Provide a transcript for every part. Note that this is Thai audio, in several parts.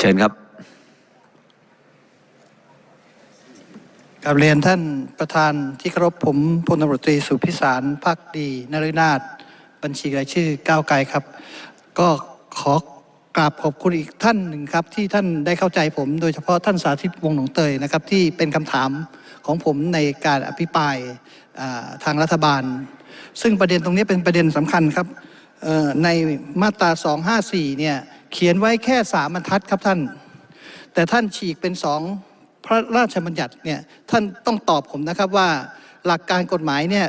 เชิญครับกับเรียนท่านประธานที่เคารพผมพลตำรวจตรีสุพิสารพักดีนฤนาถบัญชีรายชื่อก้าวไกลครับ ก็ขอกราบขอบคุณอีกท่านหนึ่งครับ ที่ท่านได้เข้าใจผม โดยเฉพาะท่านสาธิตวงศ์หนองเตยนะครับ ที่เป็นคำถามของผมในการอภิปรายทางรัฐบาล ซึ่งประเด็นตรงนี้เป็นประเด็นสำคัญครับในมาตรา 254 เนี่ย เขียนไว้แค่สามบรรทัดครับท่าน แต่ท่านฉีกเป็นสองพระราชบัญญัติเนี่ยท่านต้องตอบผมนะครับว่าหลักการกฎหมายเนี่ย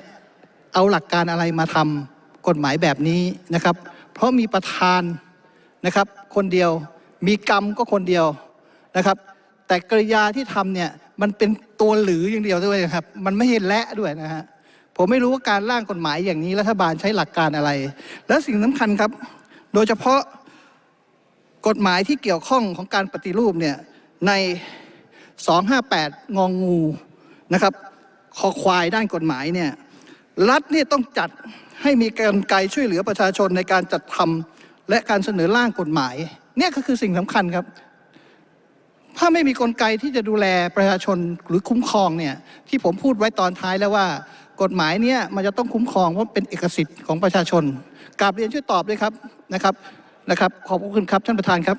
เอาหลักการอะไรมาทำกฎหมายแบบนี้นะครับ เพราะมีประธานนะครับ คนเดียวมีกรรมก็คนเดียวนะครับ แต่กริยาที่ทำเนี่ยมันเป็นตัวหรืออย่างเดียวด้วยครับ มันไม่ใช่และด้วยนะฮะผมไม่รู้ว่าการร่างกฎหมายอย่างนี้รัฐบาลใช้หลักการอะไร และสิ่งสำคัญครับ โดยเฉพาะ กฎหมายที่เกี่ยวข้องของการปฏิรูปเนี่ยใน 258 งองงูนะครับคอควายด้านกฎหมายเนี่ยรัฐเนี่ยต้องจัดให้มีการไกช่วยเหลือประชาชนในการจัดทำและการเสนอร่างกฎหมาย เนี่ยก็คือสิ่งสำคัญครับ ถ้าไม่มีกลไกที่จะดูแลประชาชนหรือคุ้มครองเนี่ยที่ผมพูดไว้ตอนท้ายแล้วว่า กฎหมายเนี่ยมันจะต้องคุ้มครองเพราเป็นเอกสิทธิ์ของประชาชนกราบเรียนช่วยตอบด้วยครับนะครับ นะครับขอบคุณครับท่านประธานครับ